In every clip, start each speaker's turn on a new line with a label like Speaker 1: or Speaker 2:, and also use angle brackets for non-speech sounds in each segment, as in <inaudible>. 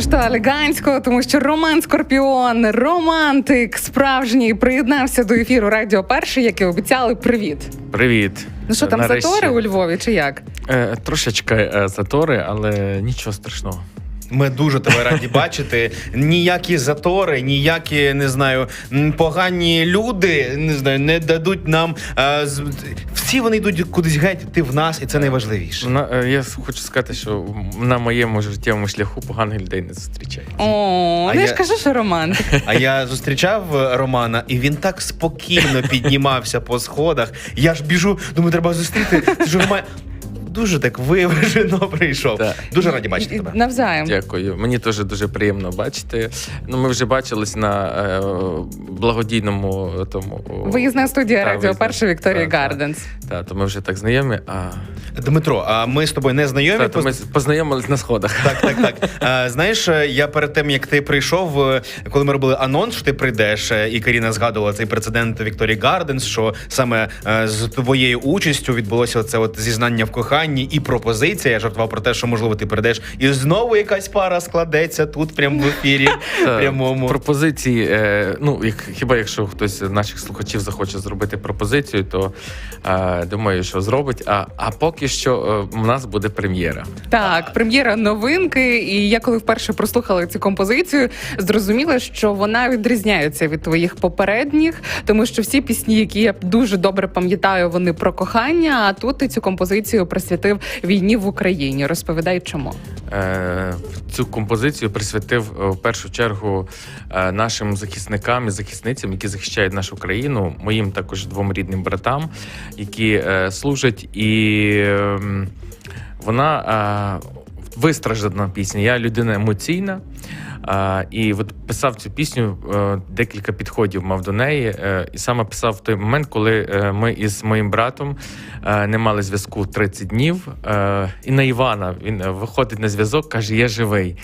Speaker 1: сказали, що елегантсько, тому що Роман Скорпіон, романтик справжній, приєднався до ефіру Радіо Перший, як і обіцяли. Привіт.
Speaker 2: Привіт.
Speaker 1: Ну що там
Speaker 2: Нарешті.
Speaker 1: затори у Львові чи як?
Speaker 2: Е, трошечки е, затори, але нічого страшного.
Speaker 3: Ми дуже тебе раді <laughs> бачити. Ніякі затори, ніякі не знаю, погані люди не знаю, не дадуть нам. е, з- всі вони йдуть кудись геть. Ти в нас, і це найважливіше.
Speaker 2: На, е, я хочу сказати, що на моєму життєвому шляху поганих людей не зустрічається.
Speaker 1: О,
Speaker 3: А
Speaker 1: ну я
Speaker 3: я-
Speaker 1: ж кажу, що романтик.
Speaker 3: А я зустрічав е, Романа, і він так спокійно піднімався по сходах. Я ж біжу, думаю, треба зустріти. Це ж Роман дуже так виважено <laughs> прийшов.
Speaker 2: Так.
Speaker 3: Дуже раді бачити тебе.
Speaker 1: Навзаєм.
Speaker 2: Дякую. Мені теж дуже приємно бачити. Ну, ми вже бачились на е, благодійному тому
Speaker 1: Виїзна студія
Speaker 2: Та,
Speaker 1: Радіо. Перший Вікторія
Speaker 2: Так, так.
Speaker 1: Гарденс.
Speaker 2: Та, то ми вже так знайомі. А
Speaker 3: Дмитро, а ми з тобою не знайомі.
Speaker 2: та, то ми познайомились на сходах.
Speaker 3: Так, так, так. <laughs> Е, знаєш, е, я перед тим як ти прийшов, е, коли ми робили анонс, що ти прийдеш, е, і Каріна згадувала цей прецедент Вікторії Гарденс, що саме з твоєю участю відбулося це от зізнання в коханні і пропозиція. Я жартував про те, що можливо ти прийдеш, і знову якась пара складеться тут, прямо в ефірі прямому.
Speaker 2: Пропозиції, е, ну як хіба якщо хтось з наших слухачів захоче зробити пропозицію, то е, думаю, що зробить. А, а поки що е, у нас буде прем'єра.
Speaker 1: Так, прем'єра новинки. І я коли вперше прослухала цю композицію, зрозуміла, що вона відрізняється від твоїх попередніх, тому що всі пісні, які я дуже добре пам'ятаю, вони про кохання. А тут ти цю композицію присвятив війні в Україні. Розповідай, чому
Speaker 2: Е, цю композицію присвятив е, в першу чергу е, нашим захисникам і захисницям, які захищають нашу країну, моїм також двом рідним братам, які е, служать, і ем, вона вистраждана пісня. Я людина емоційна. І от писав цю пісню, е, декілька підходів мав до неї. е, і саме писав в той момент, коли е, ми із моїм братом не мали зв'язку 30 днів. І на Івана він виходить на зв'язок, каже: Я живий.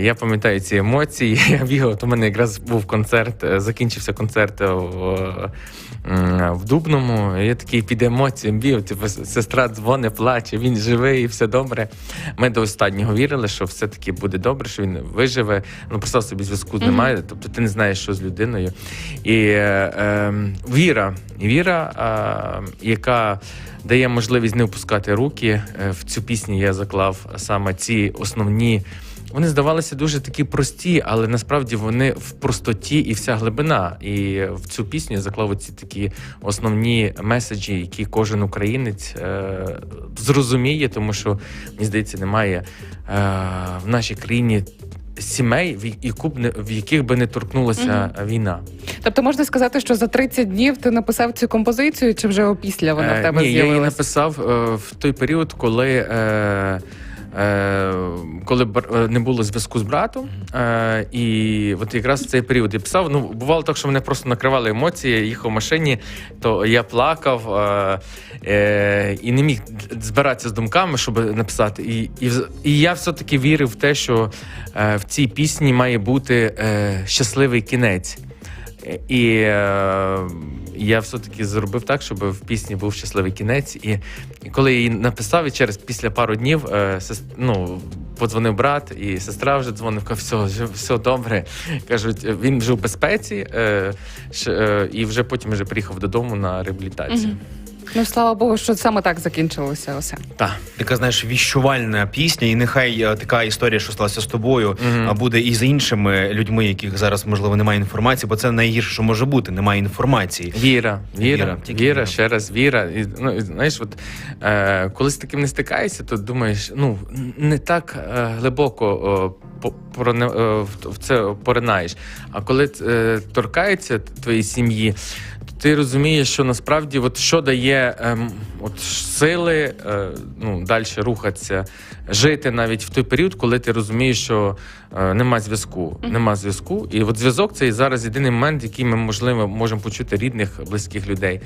Speaker 2: Я пам'ятаю ці емоції. <laughs> Я бігав. от У мене якраз був концерт, закінчився концерт в, в Дубному. І Я такий під емоціями бігав. Типу, сестра дзвоне, плаче, він живий, і все добре. Ми до останнього вірили, що все таки буде добре, що він виживе. Ну просто собі зв'язку
Speaker 1: Мгм.
Speaker 2: немає. Тобто ти не знаєш, що з людиною. І е, е, віра, віра, е, яка дає можливість не опускати руки. Е, В цю пісню я заклав саме ці основні. Вони здавалися дуже такі прості, але насправді вони в простоті і вся глибина. І в цю пісню я заклав ці такі основні меседжі, які кожен українець е, зрозуміє, тому що мені здається, немає е, в нашій країні сімей, в, яку б не в яких би не торкнулася війна.
Speaker 1: тобто можна сказати, що за 30 днів ти написав цю композицію, чи вже опісля вона в
Speaker 2: Е,
Speaker 1: тебе
Speaker 2: Ні, я її написав е, в той період, коли. Е, Е, коли бр- е, не було зв'язку з братом, е, і от якраз в цей період я писав. Ну бувало так, що мене просто накривали емоції. Я їхав в машині, то я плакав е, е, і не міг збиратися з думками, щоб написати. І, і, і я все-таки вірив в те, що е, в цій пісні має бути е, щасливий кінець. І е, я все-таки зробив так, щоб в пісні був щасливий кінець. І, коли я її написав, і через після пару днів е, ну, подзвонив брат, і сестра вже дзвонив, каже, все, все добре. Кажуть, він вже в безпеці, е, е, і вже потім вже приїхав додому на реабілітацію.
Speaker 1: Мгм. Ну слава Богу, що саме так закінчилося. Усе
Speaker 2: Так.
Speaker 3: Така знаєш віщувальна пісня, і нехай е, така історія, що сталася з тобою, а буде і з іншими людьми, яких зараз можливо немає інформації, бо це найгірше, що може бути. Немає інформації.
Speaker 2: Віра, віра,
Speaker 3: Віра,
Speaker 2: віра,
Speaker 3: віра.
Speaker 2: ще раз віра. І, ну, і, знаєш, от, е, коли з таким не стикаєшся, то думаєш, ну не так е, глибоко е, по- проне, е, в, це поринаєш. А коли е, торкається твоєї сім'ї, ти розумієш, що насправді от, що дає ем, от, сили е, ну, далі рухатися, жити навіть в той період, коли ти розумієш, що е, нема зв'язку. Нема зв'язку. І от зв'язок це і зараз єдиний момент, який ми можливо можемо почути рідних, близьких людей.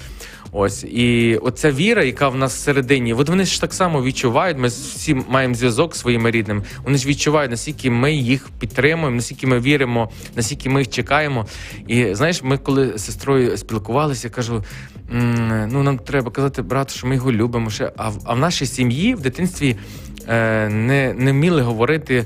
Speaker 2: Ось і оця віра, яка в нас всередині, от вони ж так само відчувають. Ми всі маємо зв'язок зі своїми рідними. Вони ж відчувають, наскільки ми їх підтримуємо, наскільки ми віримо, наскільки ми їх чекаємо. І знаєш, ми коли з сестрою спілкувалися, я кажу: ну нам треба казати брату, що ми його любимо. Ще а в, а в нашій сім'ї в дитинстві не, не вміли говорити е,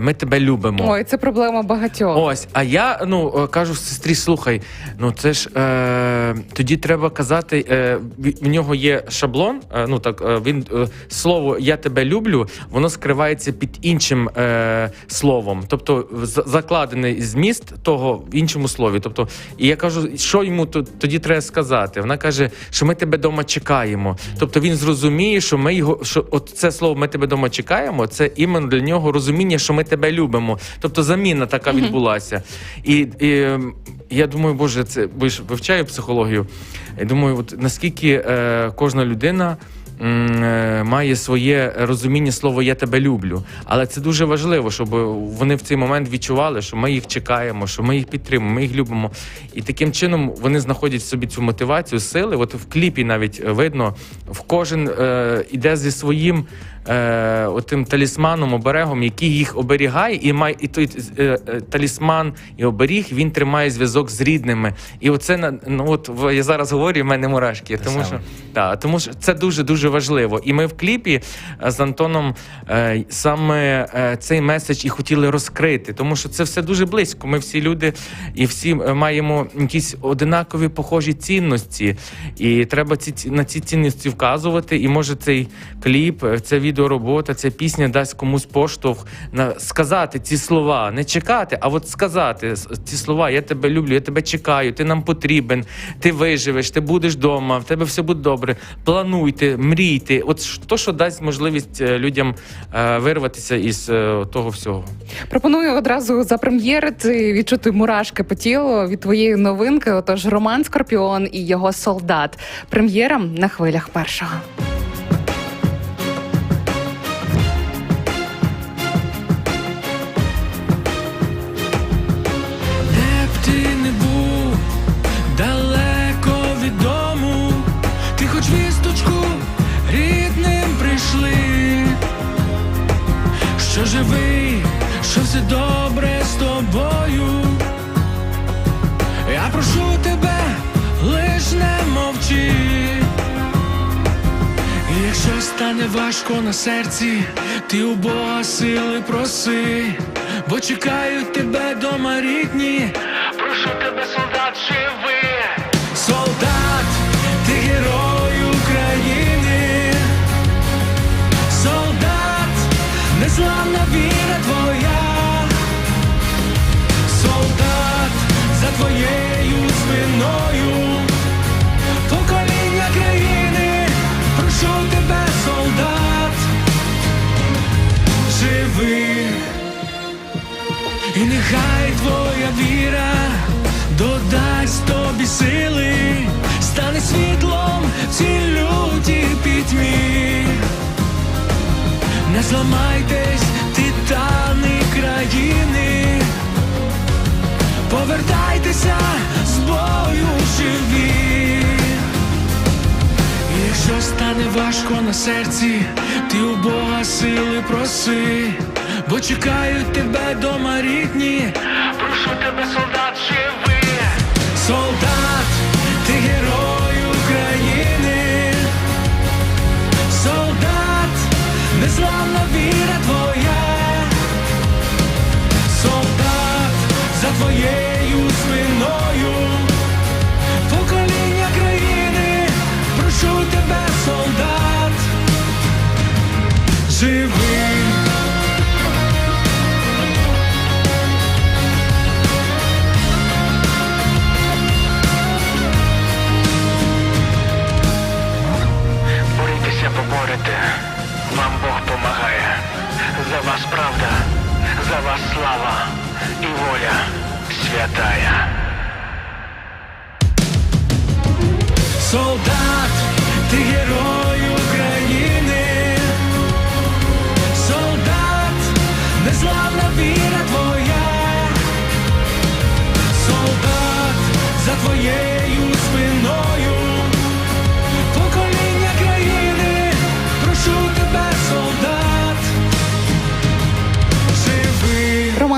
Speaker 2: ми тебе любимо.
Speaker 1: Ой, це проблема багатьох.
Speaker 2: Ось, а я ну е, кажу сестрі: слухай, ну це ж е, тоді треба казати. Е, в- нього є шаблон. Е, ну так е, він е, слово Я тебе люблю, воно скривається під іншим е, словом, тобто закладений зміст того в іншому слові. Тобто, і я кажу, що йому тоді треба сказати. Вона каже, що ми тебе вдома чекаємо. Тобто він зрозуміє, що ми його що от це слово ми тебе вдома чекаємо. Це іменно для нього розуміння, що ми тебе любимо. Тобто заміна така відбулася. І, і ем, я думаю, боже, це ви ж вивчаю психологію. Я думаю, от наскільки е, кожна людина. е, Має своє розуміння слова Я тебе люблю, але це дуже важливо, щоб вони в цей момент відчували, що ми їх чекаємо, що ми їх підтримуємо, ми їх любимо. І таким чином вони знаходять в собі цю мотивацію, сили. От в кліпі навіть видно, в кожен е, іде зі своїм е, отим талісманом, оберегом, який їх оберігає, і має і той е, е, талісман і оберіг він тримає зв'язок з рідними. І оце на ну от я зараз говорю, і в мене мурашки,
Speaker 3: Те
Speaker 2: тому
Speaker 3: саме.
Speaker 2: що так, тому що це дуже дуже важливо. І ми в кліпі е, з Антоном е, саме е, цей меседж і хотіли розкрити, тому що це все дуже близько. Ми всі люди і всі е, маємо якісь одинакові похожі цінності, і треба ці на ці цінності вказувати. І може цей кліп, е, ця відеоробота, ця пісня дасть комусь поштовх на сказати ці слова, не чекати, а от сказати ці слова: Я тебе люблю, я тебе чекаю, ти нам потрібен, ти виживеш, ти будеш вдома, в тебе все буде добре. Плануйте, мрійте. От то, що дасть можливість е, людям е, вирватися із е, того всього.
Speaker 1: Пропоную одразу запрем'єрити, відчути мурашки по тілу від твоєї новинки. Отож, Роман Скорпіон і його солдат. Прем'єра на хвилях першого.
Speaker 4: Стане важко на серці, ти у Бога сили проси, бо чекають тебе дома рідні. Прошу тебе, солдат, живи. Солдат, ти герой України. Солдат, незламна віра твоя. Солдат за твоєю спиною. Живи, і нехай твоя віра додасть тобі сили, стане світлом в цій лютій пітьмі. Не зламайтесь, титани країни. Повертайтеся з бою живі. І Якщо стане важко на серці, ти у Бога сили проси, бо чекають тебе дома рідні. Прошу тебе, солдат, живи. Солдат, ти герой України. Солдат, незламна віра твоя. Солдат за твоєю спиною. Живи.
Speaker 5: Борітеся, поборете, вам Бог помагає. За вас правда, за вас слава і воля святая.
Speaker 4: Солдат, ти герой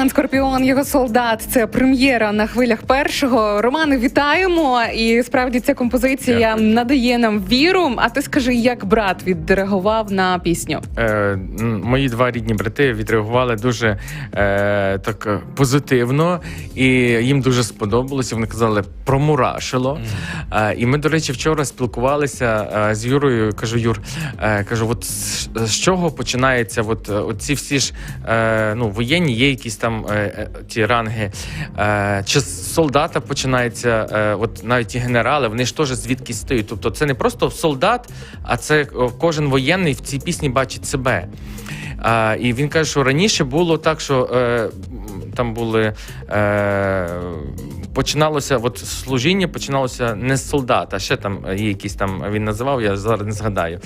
Speaker 1: Роман Скорпіон, його солдат. Це прем'єра на хвилях першого. Романе, вітаємо! І справді ця композиція
Speaker 2: Дякую.
Speaker 1: надає нам віру. А ти скажи, як брат відреагував на пісню?
Speaker 2: Е, мої два рідні брати відреагували дуже е, так позитивно, і їм дуже сподобалося. Вони казали промурашило. Е, і ми, до речі, вчора спілкувалися е, з Юрою. Кажу, Юр, е, кажу, от з, з чого починається? От, оці всі ж ну, воєнні є якісь там ті ранги. Чи з солдата починається, от навіть ті генерали, вони ж теж звідкись стають. Тобто це не просто солдат, а це кожен воєнний в цій пісні бачить себе. І він каже, що раніше було так, що там були. Е, починалося, от служіння починалося не з солдата, ще там є якісь там він називав, я зараз не згадаю.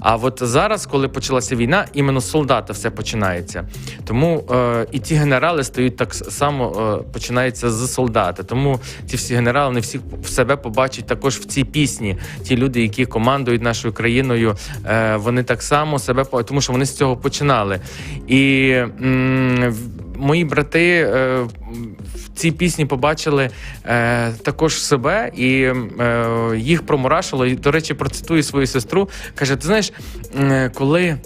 Speaker 2: А от зараз, коли почалася війна, іменно з солдата все починається. Тому е, і ті генерали стають так само, е, починається з солдата. Тому ті всі генерали вони всіх в себе побачать також в цій пісні. Ті люди, які командують нашою країною, е, вони так само себе тому що вони з цього починали. І м, мої брати е, в цій пісні побачили е, також себе, і е, їх промурашило. І, до речі, процитую свою сестру. Каже: ти знаєш, коли.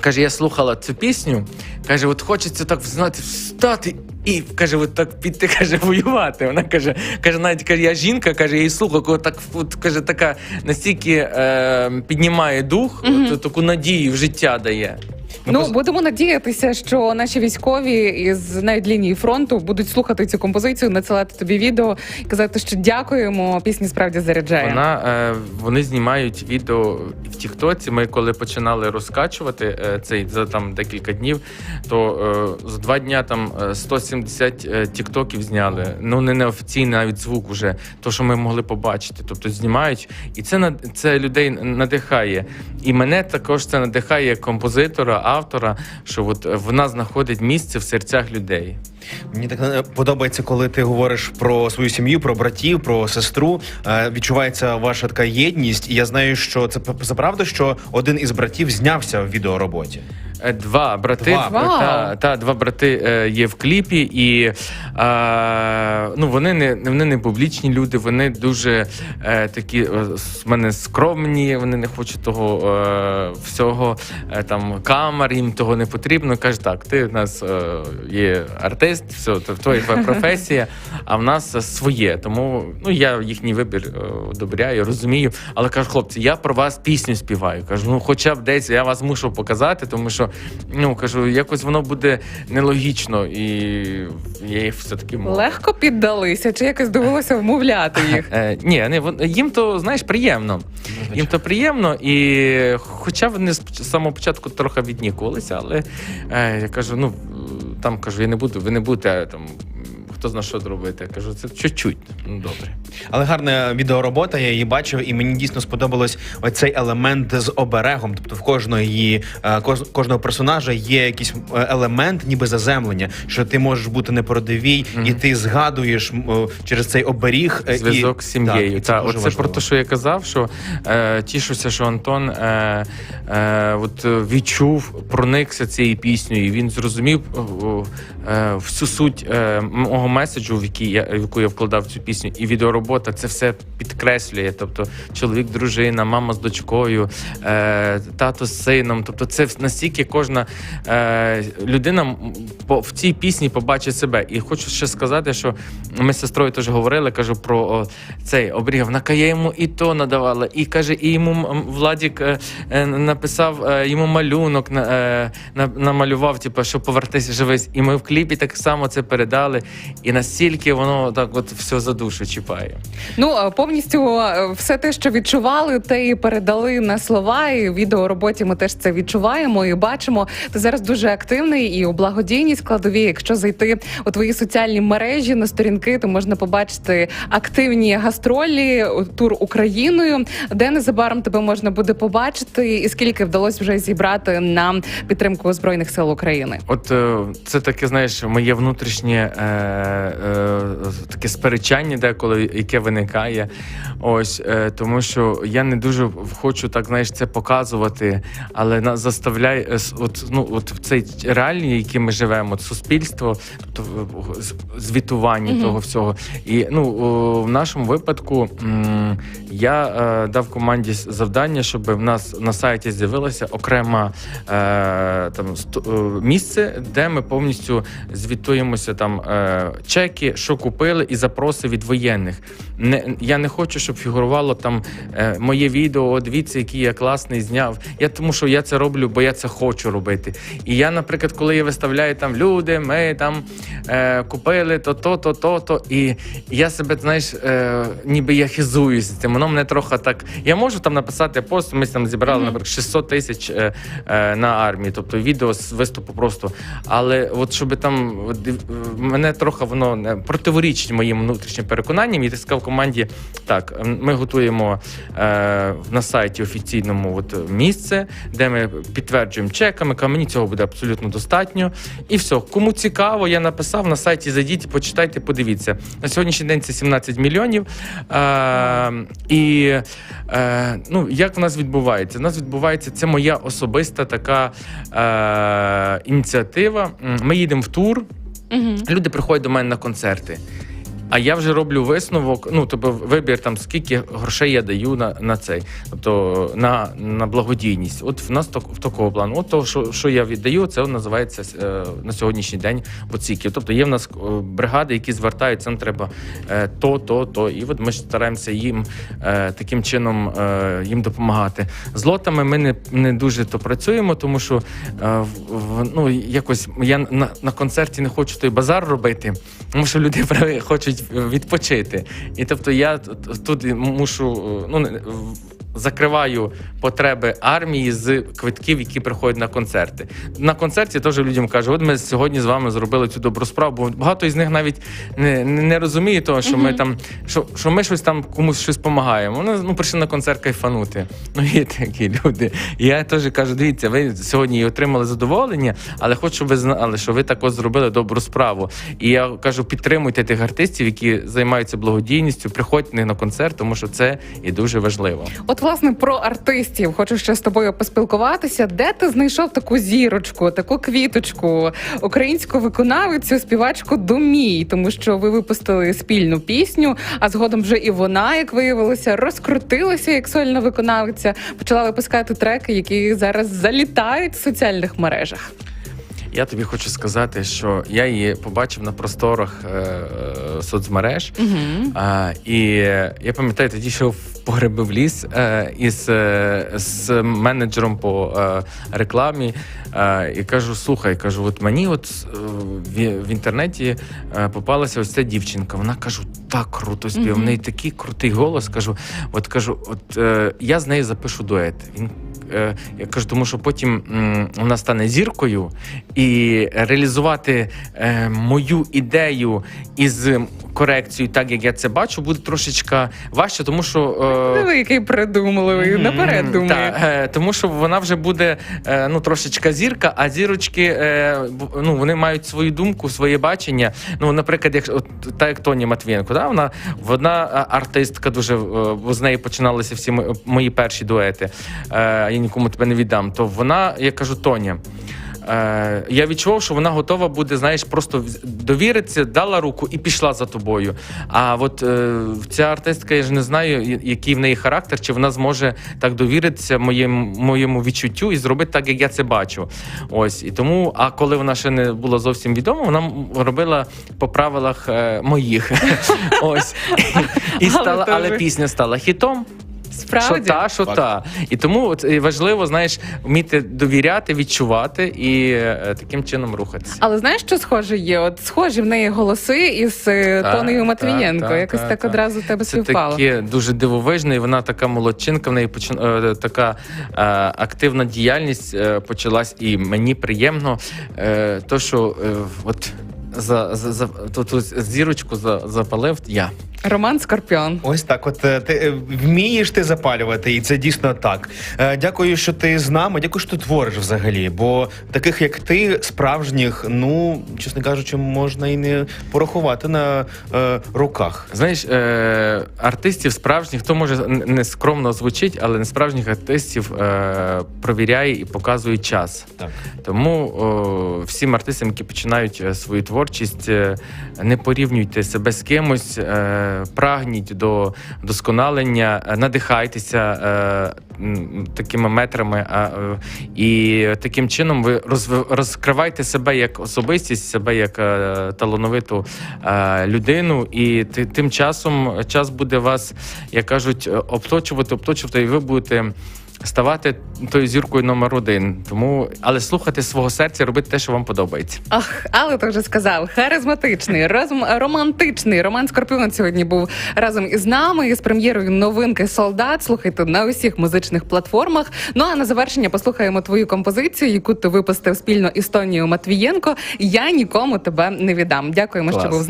Speaker 2: Каже, я слухала цю пісню. Каже, от хочеться так знати, встати і каже, от так піти, <laughs> каже, воювати. Вона каже, каже, навіть каже, я жінка, каже, я її слухаю, так от, каже, така настільки е, піднімає дух, от, таку надію в життя дає.
Speaker 1: Ну будемо надіятися, що наші військові із навіть лінії фронту будуть слухати цю композицію, надсилати тобі відео і казати, що дякуємо. Пісня справді заряджає.
Speaker 2: Вона е, вони знімають відео в Тіктоці. Ми коли починали розкачувати е, цей за там декілька днів, то е, за два дня там е, 170 е, тіктоків зняли. Ну не неофіційний навіть звук уже, то що ми могли побачити. Тобто знімають, і це над- це людей надихає. І мене також це надихає як композитора, автора, що от вона знаходить місце в серцях людей.
Speaker 3: Мені так е, подобається, коли ти говориш про свою сім'ю, про братів, про сестру. Е, Відчувається ваша така єдність, і я знаю, що це правда, що один із братів знявся в відеороботі.
Speaker 2: Два брати,
Speaker 3: Два.
Speaker 2: Та, та два брати е, є в кліпі, і е, ну вони не вони не публічні люди. Вони дуже е, такі е, з мене скромні. Вони не хочуть того е, всього е, там камер. Їм того не потрібно. Каже, так, ти в нас е, є артист, все твоя <laughs> професія, а в нас е, своє. Тому ну я їхній вибір е, одобряю, розумію. Але кажу, хлопці, я про вас пісню співаю. Кажу, ну хоча б десь я вас мушу показати, тому що ну кажу, якось воно буде нелогічно, і я їх все таки можу.
Speaker 1: Легко піддалися, чи якось довелося вмовляти їх? <laughs>
Speaker 2: Е, ні, не їм то знаєш приємно. Їм то приємно, і хоча вони з самого початку трохи віднікувалися, але е, я кажу, ну там кажу, я не буду, ви не будете там. Хто зна що зробити? Я кажу, це чуть-чуть. Ну добре.
Speaker 3: Але гарна відеоробота, я її бачив, і мені дійсно сподобалось оцей елемент з оберегом. Тобто в кожної е, кожного персонажа є якийсь е, елемент, ніби заземлення, що ти можеш бути не породовій, і ти згадуєш через цей оберіг е,
Speaker 2: зв'язок
Speaker 3: і,
Speaker 2: з сім'єю.
Speaker 3: Так, і це
Speaker 2: Та, оце про те, що я казав, що е, тішуся, що Антон е, е, от, відчув, проникся цією піснею, і він зрозумів е, всю суть е, мого меседжу, в який я в яку я вкладав цю пісню, і відеоробота це все підкреслює. Тобто чоловік, дружина, мама з дочкою, е, тато з сином. Тобто, це настільки кожна е, людина в цій пісні побачить себе. І хочу ще сказати, що ми з сестрою теж говорили, кажу про о, цей обріг. Вона каже, я йому і то надавала, і каже, і йому Владік е, е, написав е, йому малюнок, на, е, на, намалював, типу, що повертайся живись. І ми в кліпі так само це передали. І настільки воно так от все за душу чіпає.
Speaker 1: Ну повністю все те, що відчували, те і передали на слова. І в відеороботі ми теж це відчуваємо і бачимо. Ти зараз дуже активний і у благодійній складовій. Якщо зайти у твої соціальні мережі на сторінки, то можна побачити активні гастролі, тур Україною, де незабаром тебе можна буде побачити, і скільки вдалося вже зібрати на підтримку збройних сил України.
Speaker 2: От е, це таке, знаєш, моє внутрішнє е, таке сперечання деколи, яке виникає. Ось е, тому, що я не дуже хочу так, знаєш, це показувати, але нас заставляє е, от, ну, от в цей реалії, які ми живемо, от суспільство, тобто е, звітування того всього. І ну в нашому випадку м, я е, дав команді завдання, щоб в нас на сайті з'явилося окрема е, там е, місце, де ми повністю звітуємося там е, чеки, що купили, і запроси від воєнних. Не я не хочу, щоб фігурувало там е, моє відео. О, дивіться, який я класний зняв. Я тому, що я це роблю, бо я це хочу робити. І я, наприклад, коли я виставляю там люди, ми там е, купили то, то, то, то, то. І я себе, знаєш, е, ніби я хизуюся цим. Воно мене трохи так. Я можу там написати пост. Ми там зібрали,
Speaker 1: Мгм.
Speaker 2: наприклад, 600 тисяч е, е, на армії, тобто відео з виступу просто. Але от щоб там мене трохи воно не противорічить моїм внутрішнім переконанням. І ти сказав команді: так, ми готуємо е, на сайті офіційному от, місце, де ми підтверджуємо чеками. Кажу, мені цього буде абсолютно достатньо. І все, кому цікаво, я написав на сайті. Зайдіть, почитайте, подивіться. На сьогоднішній день це 17 мільйонів. Е, і е, ну, як в нас відбувається? У нас відбувається це моя особиста така е, ініціатива. Ми їдемо в тур. Люди приходять до мене на концерти. А я вже роблю висновок. Ну, тобто вибір там, скільки грошей я даю на, на цей, тобто на, на благодійність. От в нас так, в такого плану. От то, що, що я віддаю, це називається е, на сьогоднішній день оціки. Тобто є в нас е, бригади, які звертаються, нам треба е, то, то, то. І от ми стараємося їм таким чином їм допомагати. З лотами ми не, не дуже то працюємо, тому що в, ну, якось я на, на концерті не хочу той базар робити, тому що люди <laughs> при- хочуть відпочити. І тобто я тут- мушу ну, закриваю потреби армії з квитків, які приходять на концерти. На концерті теж людям кажу, от ми сьогодні з вами зробили цю добру справу, бо багато із них навіть не, не, не розуміє того, що ми там, що, що ми щось там комусь щось допомагаємо. Вони ну, прийшли на концерт кайфанути. <laughs> Ну, є такі люди. І я теж кажу: дивіться, ви сьогодні і отримали задоволення, але хочу, щоб ви знали, що ви також зробили добру справу. І я кажу, підтримуйте тих артистів, які займаються благодійністю, приходьте на концерт, тому що це і дуже важливо.
Speaker 1: От, власне, про артистів хочу ще з тобою поспілкуватися. Де ти знайшов таку зірочку, таку квіточку, українську виконавицю, співачку Домій, тому що ви випустили спільну пісню, а згодом вже і вона, як виявилося, розкрутилася як сольна виконавиця, почала випускати треки, які зараз залітають в соціальних мережах.
Speaker 2: Я тобі хочу сказати, що я її побачив на просторах е, соцмереж.
Speaker 1: Угу.
Speaker 2: А, і я пам'ятаю, тоді йшов в погреби в ліс е, із е, з менеджером по е, рекламі. Е, і кажу: слухай, кажу, от мені от е, в, в інтернеті е, попалася ось ця дівчинка. Вона кажу, так круто співає, в неї такий крутий голос. Кажу, от кажу, от е, я з нею запишу дует. Він я кажу, тому що потім вона стане зіркою, і реалізувати е, мою ідею із корекцією, так як я це бачу, буде трошечка важче, тому що. е,
Speaker 1: Диви, який придумливий, наперед думає.
Speaker 2: Та, е, тому що вона вже буде е, ну трошечка зірка, а зірочки е, ну вони мають свою думку, своє бачення. Ну, наприклад, як от та як Тоні Матвієнко, да, вона вона е, артистка дуже е, з неї починалися всі мо- мої перші дуети. Е, я нікому тебе не віддам. То вона, я кажу, Тоня. Е, я відчував, що вона готова буде, знаєш, просто довіритися, дала руку і пішла за тобою. А от е, ця артистка, я ж не знаю, який в неї характер, чи вона зможе так довіритися моєму, моєму відчуттю і зробити так, як я це бачу. Ось і тому, а коли вона ще не була зовсім відома, вона робила по правилах е, моїх. <laughs> Ось <laughs> і стала, але пісня стала хітом.
Speaker 1: Справді.
Speaker 2: Що та, що
Speaker 3: Факт.
Speaker 2: та. І тому от, важливо, знаєш, вміти довіряти, відчувати і е, таким чином рухатися.
Speaker 1: Але знаєш, що схоже є? От схожі в неї голоси із е,
Speaker 2: Так,
Speaker 1: Тонею Матвієнко.
Speaker 2: так,
Speaker 1: Якось
Speaker 2: так,
Speaker 1: так,
Speaker 2: так.
Speaker 1: одразу в тебе
Speaker 2: Це
Speaker 1: співпало.
Speaker 2: таке дуже дивовижне, і вона така молодчинка, в неї почин... е, така е, активна діяльність е, почалась, і мені приємно, е, то, що е, от за, за, за ту, ту зірочку за, запалив я.
Speaker 1: Роман Скорпіон.
Speaker 3: Ось так, от е, ти е, вмієш ти запалювати, і це дійсно так. Е, Дякую, що ти з нами. Дякую, що ти твориш взагалі. Бо таких як ти, справжніх, ну чесно кажучи, можна і не порахувати на е, руках.
Speaker 2: Знаєш, е, артистів справжніх, то може не скромно звучить, але не справжніх артистів е, провіряє і показує час.
Speaker 3: Так.
Speaker 2: Тому о, всім артистам, які починають свою творчість, е, не порівнюйте себе з кимось, е, прагніть до досконалення, е, надихайтеся е, такими метрами. Е, і таким чином ви розкривайте себе як особистість, себе як талановиту людину. І ти- тим часом час буде вас, як кажуть, обточувати, обточувати, і ви будете. Ставати тою зіркою номер один, тому але слухати свого серця, робити те, що вам подобається.
Speaker 1: Ах, але ти вже сказав, харизматичний, розм- романтичний. Роман Скорпіон сьогодні був разом із нами із прем'єрою новинки Солдат. Слухайте на усіх музичних платформах. Ну а на завершення послухаємо твою композицію, яку ти випустив спільно із Тонією Матвієнко. Я нікому тебе не віддам. Дякуємо, що був з